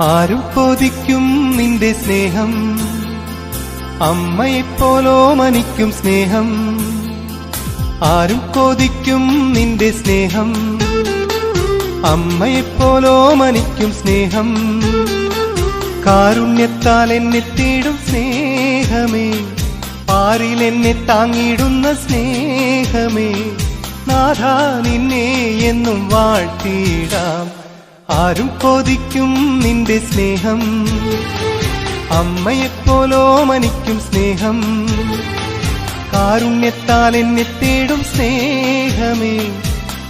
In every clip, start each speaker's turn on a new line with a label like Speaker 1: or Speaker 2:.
Speaker 1: ആരും കൊതിക്കും നിന്റെ സ്നേഹം. അമ്മയെപ്പോലോ മനിക്കും സ്നേഹം. ആരും കൊതിക്കും നിന്റെ സ്നേഹം. അമ്മയെപ്പോലോ മനിക്കും സ്നേഹം. കാരുണ്യത്താൽ എന്നെ തേടും സ്നേഹമേ. പാരിൽ എന്നെ താങ്ങിടുന്ന സ്നേഹമേ. നാഥ നിന്നെ എന്നും വാഴ്ത്തിയിടാം. ആരും കൊതിക്കും നിന്റെ സ്നേഹം. അമ്മയെപ്പോലോ മനിക്കും സ്നേഹം. കാരുണ്യത്താൽ എന്നെ തേടും സ്നേഹമേ.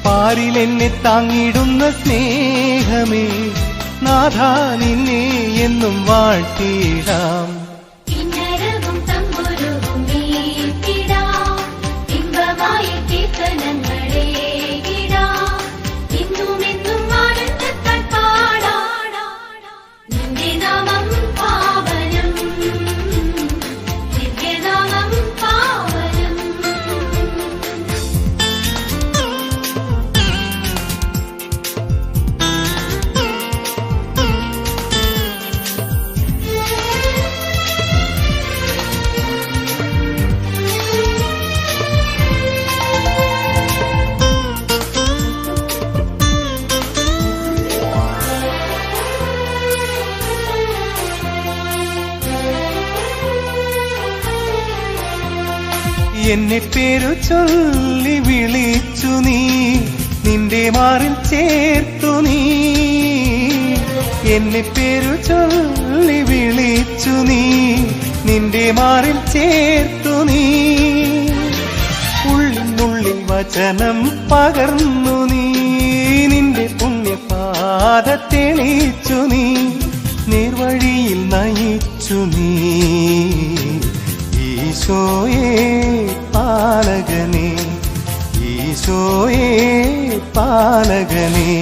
Speaker 1: പാരിൽ എന്നെ താങ്ങിടുന്ന സ്നേഹമേ. നാഥ നിന്നെ എന്നും വാഴ്ത്തിയിടാം. എന്നെ പേരു ചൊല്ലി വിളിച്ചു നീ. നിന്റെ മാറിൽ ചേർത്തു നീ. എന്നെ പേരു ചൊല്ലി വിളിച്ചു നീ. നിന്റെ മാറിൽ ചേർത്തു നീ. ഉള്ളിനുള്ളിൽ വചനം പകർന്നു നീ. നിന്റെ പുണ്യപാത തെളിച്ചു നീ. നിർവഴിയിൽ നയിച്ചു നീ. ഈശോയെ. പാലകനെ ഈശോയേ പാലകനെ.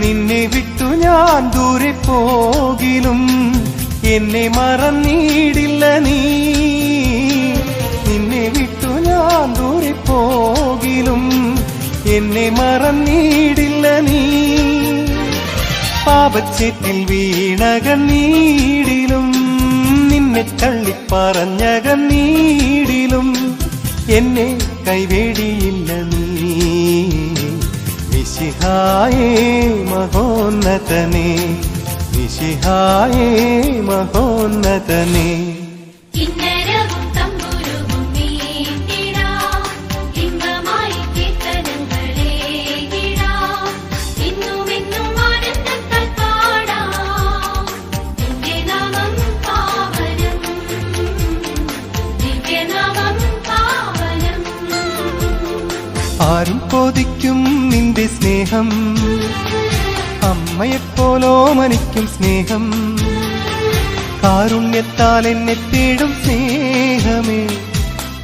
Speaker 1: നിന്നെ വിട്ടു ഞാൻ ദൂരെ പോകിലും എന്നെ മറന്നീടില്ല നീ. നിന്നെ വിട്ടു ഞാൻ ദൂരെ പോകിലും എന്നെ മറന്നീടില്ല നീ. പാപച്ചേറ്റിൽ വീണകന്നീടിലും നിന്നെ തള്ളിപ്പറഞ്ഞകന്നീടിലും എന്നെ കൈവേടിയില്ല നീ.
Speaker 2: నిశిహాయే మహోన్నతనే నిశిహాయే మహోన్నతనే.
Speaker 1: ആരും കൊതിക്കും നിന്റെ സ്നേഹം. അമ്മയെപ്പോലോ മനിക്കും സ്നേഹം. കാരുണ്യത്താൽ എന്നെ തേടും സ്നേഹമേ.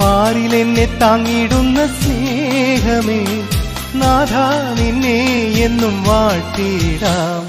Speaker 1: പാരിൽ എന്നെ താങ്ങിടുന്ന സ്നേഹമേ. നാഥ നിന്നെ എന്നും വാഴ്ത്തിയിടാം